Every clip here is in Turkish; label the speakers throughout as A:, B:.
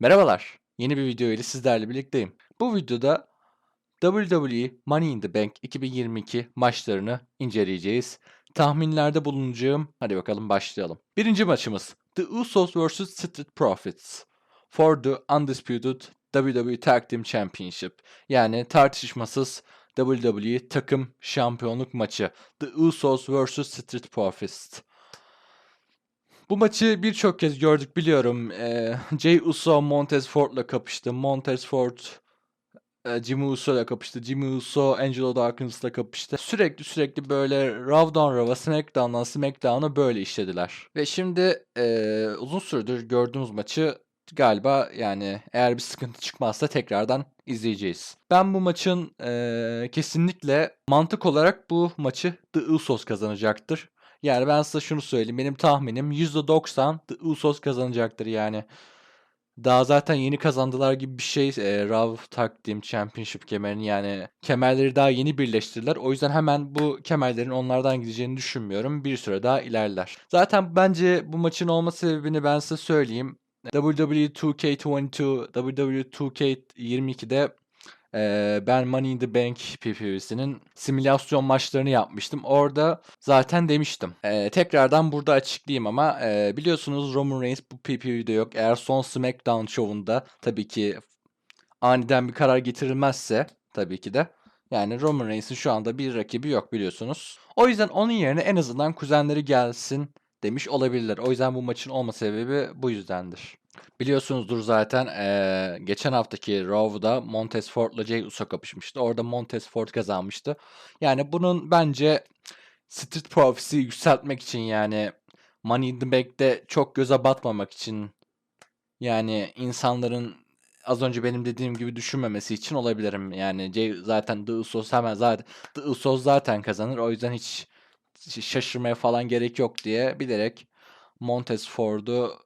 A: Merhabalar. Yeni bir video ile sizlerle birlikteyim. Bu videoda WWE Money in the Bank 2022 maçlarını inceleyeceğiz. Tahminlerde bulunacağım. Hadi bakalım başlayalım. Birinci maçımız The Usos vs Street Profits for the Undisputed WWE Tag Team Championship. Yani tartışmasız WWE takım şampiyonluk maçı. The Usos vs Street Profits. Bu maçı birçok kez gördük biliyorum. Ee, Jey Uso Montez Ford'la kapıştı. Montez Ford e, Jimmy Uso'yla kapıştı. Jimmy Uso Angelo Dawkins'la kapıştı. Sürekli sürekli böyle Raw'dan Raw'a, SmackDown'dan SmackDown'a böyle işlediler. Ve şimdi e, uzun süredir gördüğümüz maçı galiba yani eğer bir sıkıntı çıkmazsa tekrardan izleyeceğiz. Ben bu maçın e, kesinlikle mantık olarak bu maçı The Usos kazanacaktır. Yani ben size şunu söyleyeyim. Benim tahminim %90 The Usos kazanacaktır yani. Daha zaten yeni kazandılar gibi bir şey e, Raw Tag Team Championship kemerini yani kemerleri daha yeni birleştirdiler. O yüzden hemen bu kemerlerin onlardan gideceğini düşünmüyorum. Bir süre daha ilerler. Zaten bence bu maçın olma sebebini ben size söyleyeyim. WWE 2K22, WWE 2K22'de ben Money in the Bank PPV'sinin simülasyon maçlarını yapmıştım. Orada zaten demiştim. Tekrardan burada açıklayayım ama biliyorsunuz Roman Reigns bu PPV'de yok. Eğer son SmackDown şovunda tabii ki aniden bir karar getirilmezse tabii ki de yani Roman Reigns'in şu anda bir rakibi yok biliyorsunuz. O yüzden onun yerine en azından kuzenleri gelsin demiş olabilirler. O yüzden bu maçın olma sebebi bu yüzdendir. Biliyorsunuzdur zaten eee, geçen haftaki Raw'da Montez Ford'la Jey Uso kapışmıştı. Orada Montez Ford kazanmıştı. Yani bunun bence Street Profits'i yükseltmek için yani Money in the Bank'te çok göze batmamak için yani insanların az önce benim dediğim gibi düşünmemesi için olabilirim. Yani Jey zaten The Usos hemen zaten The Usos zaten kazanır. O yüzden hiç şaşırmaya falan gerek yok diye bilerek Montez Ford'u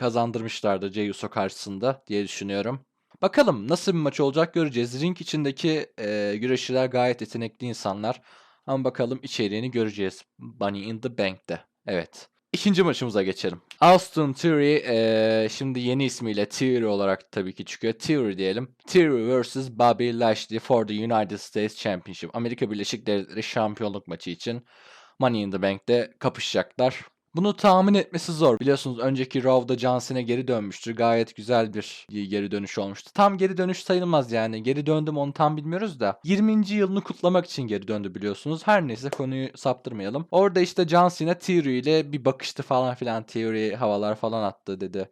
A: kazandırmışlardı Jey Uso karşısında diye düşünüyorum. Bakalım nasıl bir maç olacak göreceğiz. Ring içindeki e, güreşçiler gayet yetenekli insanlar. Ama bakalım içeriğini göreceğiz. Money in the Bank'te. Evet. İkinci maçımıza geçelim. Austin Theory e, şimdi yeni ismiyle Theory olarak tabii ki çıkıyor. Theory diyelim. Theory vs. Bobby Lashley for the United States Championship. Amerika Birleşik Devletleri şampiyonluk maçı için Money in the Bank'te kapışacaklar. Bunu tahmin etmesi zor. Biliyorsunuz önceki Raw'da John geri dönmüştür. Gayet güzel bir geri dönüş olmuştu. Tam geri dönüş sayılmaz yani. Geri döndüm onu tam bilmiyoruz da. 20. yılını kutlamak için geri döndü biliyorsunuz. Her neyse konuyu saptırmayalım. Orada işte John Cena Theory ile bir bakıştı falan filan. Theory havalar falan attı dedi.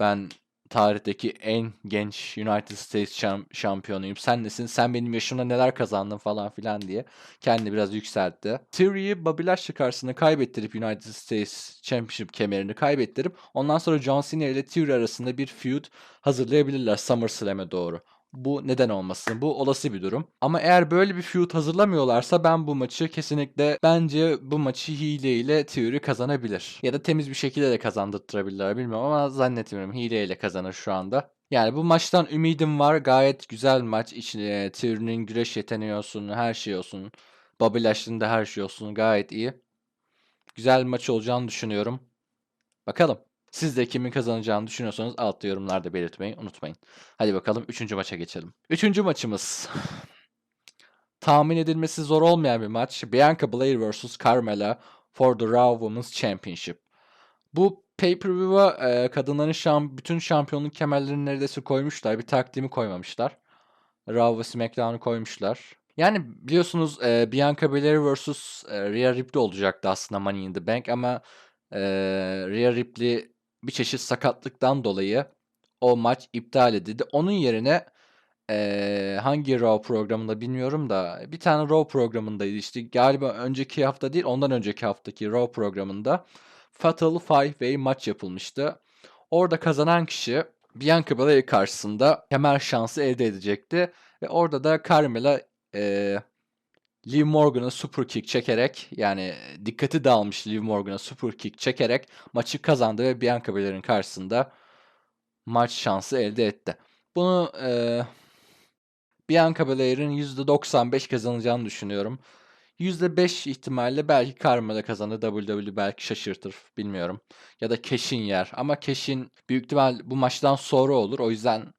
A: Ben tarihteki en genç United States şam- şampiyonuyum. Sen nesin? Sen benim yaşımda neler kazandın falan filan diye kendini biraz yükseltti. Theory'yi Bobby Lashley karşısında kaybettirip United States Championship kemerini kaybettirip ondan sonra John Cena ile Theory arasında bir feud hazırlayabilirler SummerSlam'e doğru. Bu neden olmasın? Bu olası bir durum. Ama eğer böyle bir feud hazırlamıyorlarsa ben bu maçı kesinlikle bence bu maçı hileyle Theory kazanabilir. Ya da temiz bir şekilde de kazandırtırabilirler bilmiyorum ama zannetmiyorum hileyle kazanır şu anda. Yani bu maçtan ümidim var. Gayet güzel maç. İçine Theory'nin güreş yeteneği olsun, her şey olsun. Bobby Lashley'nin de her şey olsun. Gayet iyi. Güzel maç olacağını düşünüyorum. Bakalım. Siz de kimin kazanacağını düşünüyorsanız altta yorumlarda belirtmeyi unutmayın. Hadi bakalım 3. maça geçelim. 3. maçımız. Tahmin edilmesi zor olmayan bir maç. Bianca Belair vs. Carmella for the Raw Women's Championship. Bu pay-per-view'a e, kadınların şam, bütün şampiyonluk kemerlerini neredeyse koymuşlar. Bir takdimi koymamışlar. Raw ve SmackDown'u koymuşlar. Yani biliyorsunuz e, Bianca Belair vs. E, Rhea Ripley olacaktı aslında Money in the Bank ama e, Rhea Ripley bir çeşit sakatlıktan dolayı o maç iptal edildi. Onun yerine e, hangi Raw programında bilmiyorum da bir tane Raw programındaydı işte galiba önceki hafta değil ondan önceki haftaki Raw programında Fatal Five Way maç yapılmıştı. Orada kazanan kişi Bianca Belair karşısında kemer şansı elde edecekti. Ve orada da Carmella e, Liv Morgan'a super kick çekerek yani dikkati dağılmış Liv Morgan'a super kick çekerek maçı kazandı ve Bianca Belair'in karşısında maç şansı elde etti. Bunu e, Bianca Belair'in %95 kazanacağını düşünüyorum. %5 ihtimalle belki Carmella kazanır. WWE belki şaşırtır. Bilmiyorum. Ya da Cash'in yer. Ama Cash'in büyük ihtimal bu maçtan sonra olur. O yüzden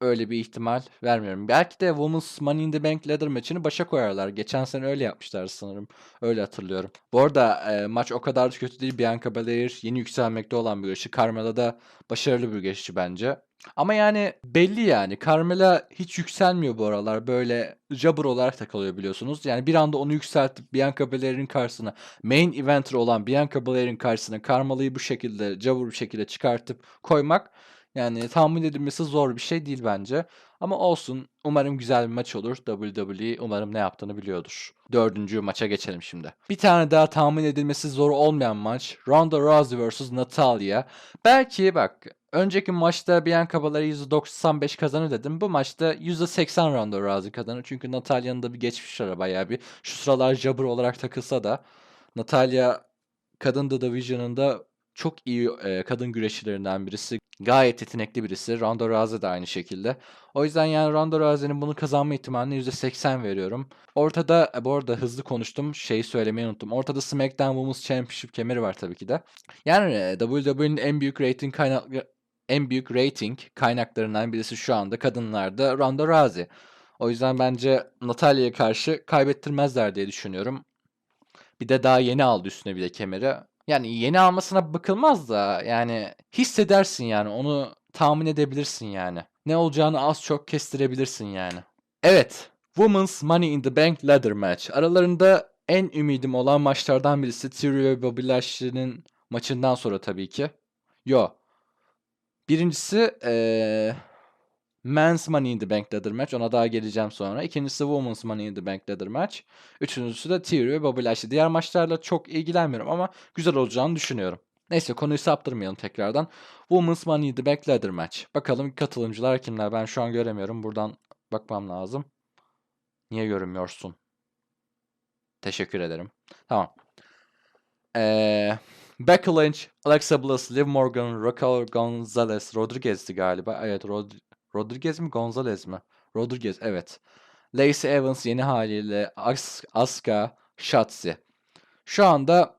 A: öyle bir ihtimal vermiyorum. Belki de Women's Money in the Bank ladder maçını başa koyarlar. Geçen sene öyle yapmışlar sanırım. Öyle hatırlıyorum. Bu arada e, maç o kadar da kötü değil. Bianca Belair yeni yükselmekte olan bir güreşçi. Carmella da başarılı bir güreşçi bence. Ama yani belli yani. Carmella hiç yükselmiyor bu aralar. Böyle jabber olarak takılıyor biliyorsunuz. Yani bir anda onu yükseltip Bianca Belair'in karşısına main eventer olan Bianca Belair'in karşısına Carmella'yı bu şekilde jabber bir şekilde çıkartıp koymak yani tahmin edilmesi zor bir şey değil bence. Ama olsun. Umarım güzel bir maç olur. WWE umarım ne yaptığını biliyordur. Dördüncü maça geçelim şimdi. Bir tane daha tahmin edilmesi zor olmayan maç. Ronda Rousey vs. Natalia. Belki bak önceki maçta Bianca Belair %95 kazanır dedim. Bu maçta %80 Ronda Rousey kazanır. Çünkü Natalia'nın da bir geçmiş var bayağı bir. Şu sıralar jabber olarak takılsa da Natalia kadın The Division'ında çok iyi e, kadın güreşçilerinden birisi. Gayet yetenekli birisi. Ronda Rousey de aynı şekilde. O yüzden yani Ronda Rousey'nin bunu kazanma ihtimalini %80 veriyorum. Ortada e, bu arada hızlı konuştum. Şeyi söylemeyi unuttum. Ortada SmackDown Women's Championship kemeri var tabii ki de. Yani e, WWE'nin en büyük rating kaynak en büyük rating kaynaklarından birisi şu anda kadınlarda Ronda Rousey. O yüzden bence Natalia'ya karşı kaybettirmezler diye düşünüyorum. Bir de daha yeni aldı üstüne bir de kemeri. Yani yeni almasına bakılmaz da yani hissedersin yani onu tahmin edebilirsin yani. Ne olacağını az çok kestirebilirsin yani. Evet. Women's Money in the Bank Ladder Match. Aralarında en ümidim olan maçlardan birisi Theory ve Bobby Lashley'nin maçından sonra tabii ki. Yo. Birincisi ee, Men's Money in the Bank Ladder Match. Ona daha geleceğim sonra. İkincisi Women's Money in the Bank Ladder Match. Üçüncüsü de Theory ve Bobby Lashley. Diğer maçlarla çok ilgilenmiyorum ama güzel olacağını düşünüyorum. Neyse konuyu saptırmayalım tekrardan. Women's Money in the Bank Ladder Match. Bakalım katılımcılar kimler? Ben şu an göremiyorum. Buradan bakmam lazım. Niye görünmüyorsun? Teşekkür ederim. Tamam. Eee... Becky Lynch, Alexa Bliss, Liv Morgan, Raquel Gonzalez, Rodriguez'di galiba. Evet, Rod Rodriguez mi Gonzalez mi? Rodriguez evet. Lacey Evans yeni haliyle As Asuka, Shotzi. Şu anda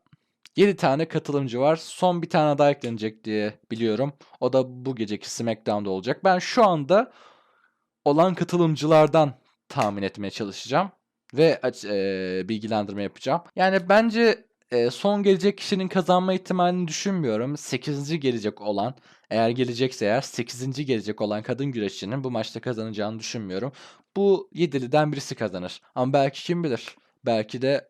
A: 7 tane katılımcı var. Son bir tane daha eklenecek diye biliyorum. O da bu geceki SmackDown'da olacak. Ben şu anda olan katılımcılardan tahmin etmeye çalışacağım ve e, bilgilendirme yapacağım. Yani bence e, son gelecek kişinin kazanma ihtimalini düşünmüyorum. 8. gelecek olan eğer gelecekse eğer 8. gelecek olan kadın güreşçinin bu maçta kazanacağını düşünmüyorum. Bu 7'liden birisi kazanır. Ama belki kim bilir. Belki de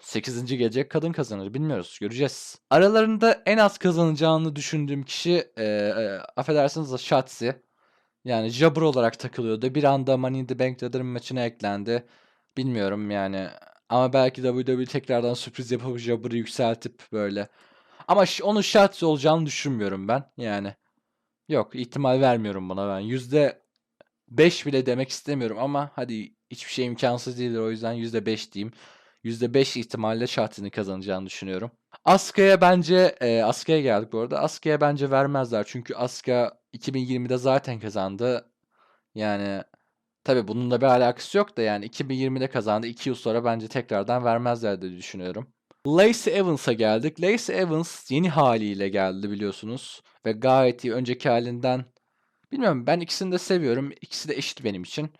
A: 8. gelecek kadın kazanır. Bilmiyoruz. Göreceğiz. Aralarında en az kazanacağını düşündüğüm kişi e, e, affedersiniz Shotzi. Yani Jabber olarak takılıyordu. Bir anda Money in the Bank maçına eklendi. Bilmiyorum yani. Ama belki WWE tekrardan sürpriz yapıp Jabber'ı yükseltip böyle. Ama onun şart olacağını düşünmüyorum ben. Yani yok ihtimal vermiyorum buna ben. Yüzde 5 bile demek istemiyorum ama hadi hiçbir şey imkansız değildir o yüzden yüzde 5 diyeyim. Yüzde 5 ihtimalle şartını kazanacağını düşünüyorum. Aska'ya bence e, Aska'ya geldik bu arada. Aska'ya bence vermezler çünkü Aska 2020'de zaten kazandı. Yani Tabii bununla bir alakası yok da yani 2020'de kazandı. 2 yıl sonra bence tekrardan vermezler diye düşünüyorum. Lacey Evans'a geldik. Lacey Evans yeni haliyle geldi biliyorsunuz. Ve gayet iyi önceki halinden. Bilmiyorum ben ikisini de seviyorum. İkisi de eşit benim için.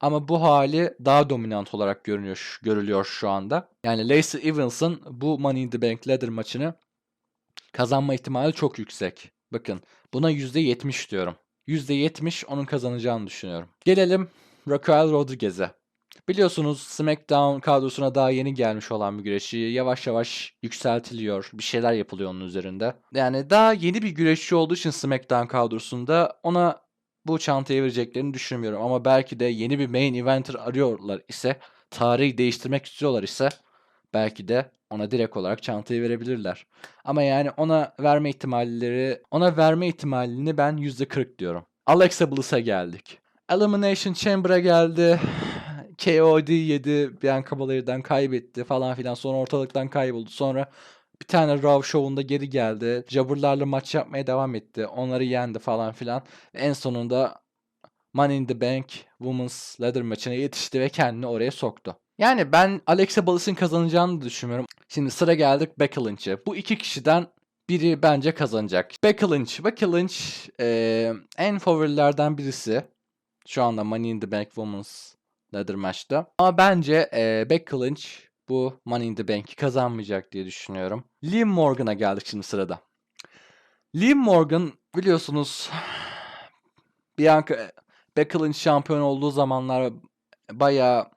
A: Ama bu hali daha dominant olarak görünüyor, görülüyor şu anda. Yani Lacey Evans'ın bu Money in the Bank ladder maçını kazanma ihtimali çok yüksek. Bakın buna %70 diyorum. %70 onun kazanacağını düşünüyorum. Gelelim Raquel Rodriguez'e. Biliyorsunuz SmackDown kadrosuna daha yeni gelmiş olan bir güreşçi yavaş yavaş yükseltiliyor. Bir şeyler yapılıyor onun üzerinde. Yani daha yeni bir güreşçi olduğu için SmackDown kadrosunda ona bu çantayı vereceklerini düşünmüyorum. Ama belki de yeni bir main eventer arıyorlar ise, tarihi değiştirmek istiyorlar ise belki de ona direkt olarak çantayı verebilirler. Ama yani ona verme ihtimalleri, ona verme ihtimalini ben %40 diyorum. Alexa Bliss'e geldik. Elimination Chamber'a geldi. KOD yedi. Bianca Belair'den kaybetti falan filan. Sonra ortalıktan kayboldu. Sonra bir tane Raw Show'unda geri geldi. Jabber'larla maç yapmaya devam etti. Onları yendi falan filan. En sonunda Money in the Bank Women's Ladder maçına yetişti ve kendini oraya soktu. Yani ben Alexa Bliss'in kazanacağını düşünmüyorum. Şimdi sıra geldik Becky Lynch'e. Bu iki kişiden biri bence kazanacak. Becky Lynch. Becky Lynch eee, en favorilerden birisi. Şu anda Money in the Bank Women's Ladder maçta. Ama bence eee Becky Lynch bu Money in the Bank'i kazanmayacak diye düşünüyorum. Liv Morgan'a geldik şimdi sırada. Liv Morgan biliyorsunuz Bianca Becky Lynch şampiyon olduğu zamanlar bayağı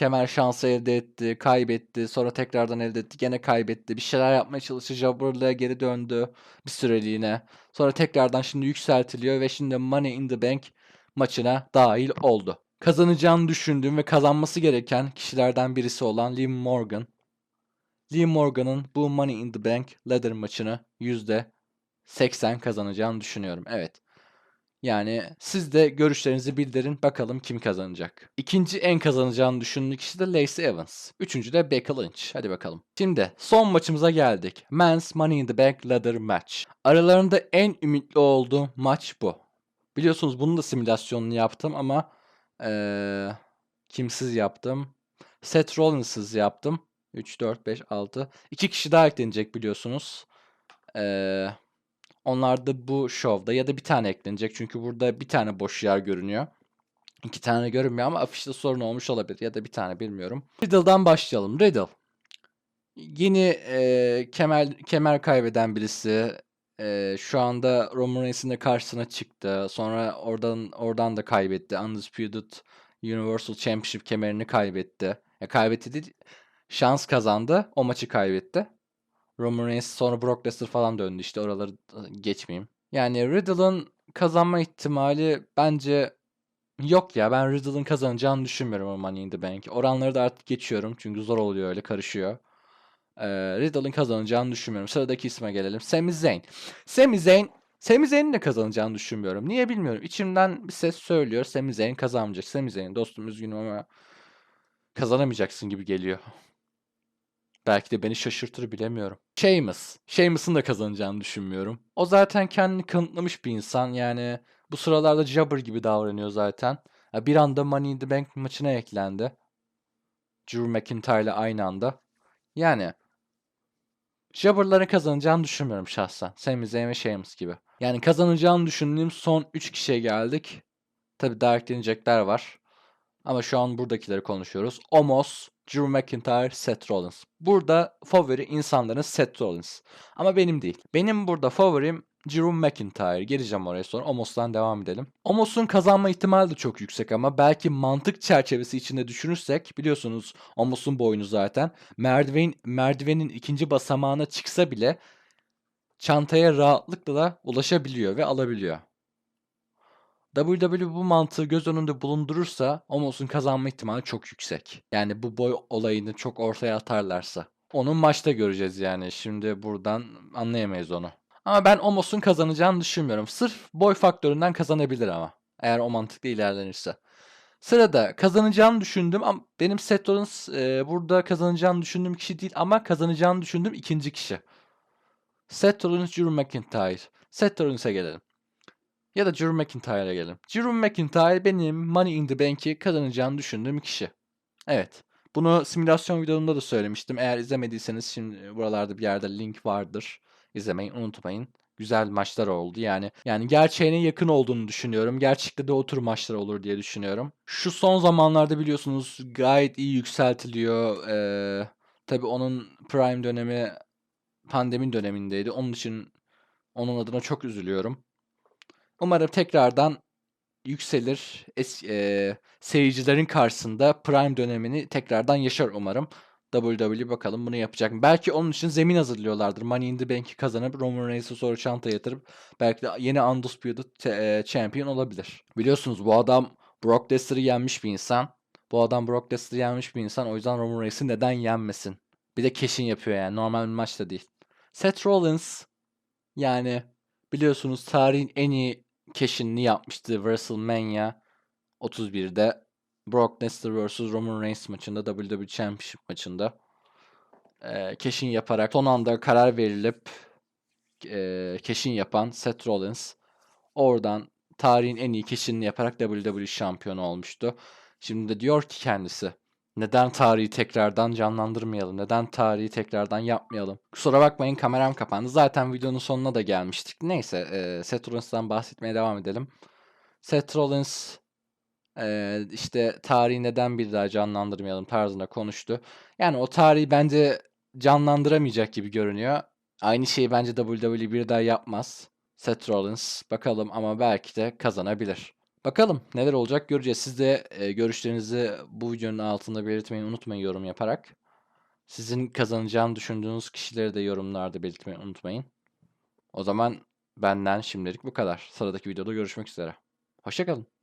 A: kemer şansı elde etti, kaybetti, sonra tekrardan elde etti, gene kaybetti. Bir şeyler yapmaya çalıştı, Jabber'lığa geri döndü bir süreliğine. Sonra tekrardan şimdi yükseltiliyor ve şimdi Money in the Bank maçına dahil oldu. Kazanacağını düşündüğüm ve kazanması gereken kişilerden birisi olan Liv Morgan. Liv Morgan'ın bu Money in the Bank ladder maçını %80 kazanacağını düşünüyorum. Evet. Yani siz de görüşlerinizi bildirin bakalım kim kazanacak. İkinci en kazanacağını düşündüğüm kişi de Lacey Evans. Üçüncü de Becky Lynch. Hadi bakalım. Şimdi son maçımıza geldik. Men's Money in the Bank Ladder Match. Aralarında en ümitli olduğum maç bu. Biliyorsunuz bunun da simülasyonunu yaptım ama eee, kimsiz yaptım. Seth Rollins'sız yaptım. 3, 4, 5, 6. İki kişi daha eklenecek biliyorsunuz. Eee onlar da bu şovda ya da bir tane eklenecek. Çünkü burada bir tane boş yer görünüyor. İki tane görünmüyor ama afişte sorun olmuş olabilir. Ya da bir tane bilmiyorum. Riddle'dan başlayalım. Riddle. Yeni e, kemer kemer kaybeden birisi. E, şu anda Roman Reigns'in de karşısına çıktı. Sonra oradan oradan da kaybetti. Undisputed Universal Championship kemerini kaybetti. Ya kaybetti değil, şans kazandı. O maçı kaybetti. Roman Reigns sonra Brock Lesnar falan döndü işte oraları geçmeyeyim. Yani Riddle'ın kazanma ihtimali bence yok ya. Ben Riddle'ın kazanacağını düşünmüyorum o Money in the Bank. Oranları da artık geçiyorum çünkü zor oluyor öyle karışıyor. Ee, Riddle'ın kazanacağını düşünmüyorum. Sıradaki isme gelelim. Sami Zayn. Sami Zayn Sami Zayn'in de kazanacağını düşünmüyorum. Niye bilmiyorum. İçimden bir ses söylüyor. Sami Zayn kazanmayacak. Sami Zayn dostum üzgünüm ama kazanamayacaksın gibi geliyor. Belki de beni şaşırtır bilemiyorum. Sheamus. Sheamus'un da kazanacağını düşünmüyorum. O zaten kendini kanıtlamış bir insan. Yani bu sıralarda Jabber gibi davranıyor zaten. Bir anda Money in the Bank maçına eklendi. Drew McIntyre'la aynı anda. Yani Jabber'ların kazanacağını düşünmüyorum şahsen. Sami Zayn ve Sheamus gibi. Yani kazanacağını düşündüğüm son 3 kişiye geldik. Tabi daha eklenecekler var. Ama şu an buradakileri konuşuyoruz. Omos, Drew McIntyre, Seth Rollins. Burada favori insanların Seth Rollins. Ama benim değil. Benim burada favorim Drew McIntyre. Geleceğim oraya sonra. Omos'tan devam edelim. Omos'un kazanma ihtimali de çok yüksek ama belki mantık çerçevesi içinde düşünürsek biliyorsunuz Omos'un boynu zaten merdiven merdivenin ikinci basamağına çıksa bile çantaya rahatlıkla ulaşabiliyor ve alabiliyor. WWE bu mantığı göz önünde bulundurursa Omos'un kazanma ihtimali çok yüksek. Yani bu boy olayını çok ortaya atarlarsa. Onu maçta göreceğiz yani. Şimdi buradan anlayamayız onu. Ama ben Omos'un kazanacağını düşünmüyorum. Sırf boy faktöründen kazanabilir ama. Eğer o mantıkla ilerlenirse. Sırada kazanacağını düşündüm ama benim Seth Rollins e, burada kazanacağını düşündüğüm kişi değil ama kazanacağını düşündüğüm ikinci kişi. Seth Rollins, Drew McIntyre. Seth Rollins'e gelelim. Ya da Drew McIntyre'a gelelim. Drew McIntyre benim Money in the Bank'i kazanacağını düşündüğüm kişi. Evet. Bunu simülasyon videomda da söylemiştim. Eğer izlemediyseniz şimdi buralarda bir yerde link vardır. İzlemeyi unutmayın. Güzel maçlar oldu yani. Yani gerçeğine yakın olduğunu düşünüyorum. Gerçekte de o tür maçlar olur diye düşünüyorum. Şu son zamanlarda biliyorsunuz gayet iyi yükseltiliyor. Ee, tabii onun prime dönemi pandemi dönemindeydi. Onun için onun adına çok üzülüyorum. Umarım tekrardan yükselir. Es, eee, seyircilerin karşısında prime dönemini tekrardan yaşar umarım. WWE bakalım bunu yapacak mı? Belki onun için zemin hazırlıyorlardır. Money in the Bank'i kazanıp Roman Reigns'e sonra çantaya yatırıp belki de yeni Undisputed Champion olabilir. Biliyorsunuz bu adam Brock Lesnar'ı yenmiş bir insan. Bu adam Brock Lesnar'ı yenmiş bir insan. O yüzden Roman Reigns'i neden yenmesin? Bir de keşin yapıyor yani. Normal bir maçta değil. Seth Rollins yani biliyorsunuz tarihin en iyi keşinini yapmıştı WrestleMania 31'de. Brock Lesnar vs. Roman Reigns maçında WWE Championship maçında eee keşin yaparak son anda karar verilip eee, keşin yapan Seth Rollins oradan tarihin en iyi keşinini yaparak WWE şampiyonu olmuştu. Şimdi de diyor ki kendisi Neden tarihi tekrardan canlandırmayalım? Neden tarihi tekrardan yapmayalım? Kusura bakmayın kameram kapandı. Zaten videonun sonuna da gelmiştik. Neyse e, Seth Rollins'ten bahsetmeye devam edelim. Seth Rollins e, işte tarihi neden bir daha canlandırmayalım tarzında konuştu. Yani o tarihi bence canlandıramayacak gibi görünüyor. Aynı şeyi bence WWE bir daha yapmaz. Seth Rollins bakalım ama belki de kazanabilir. Bakalım neler olacak göreceğiz. Siz de e, görüşlerinizi bu videonun altında belirtmeyi unutmayın yorum yaparak. Sizin kazanacağını düşündüğünüz kişileri de yorumlarda belirtmeyi unutmayın. O zaman benden şimdilik bu kadar. Sıradaki videoda görüşmek üzere. Hoşçakalın.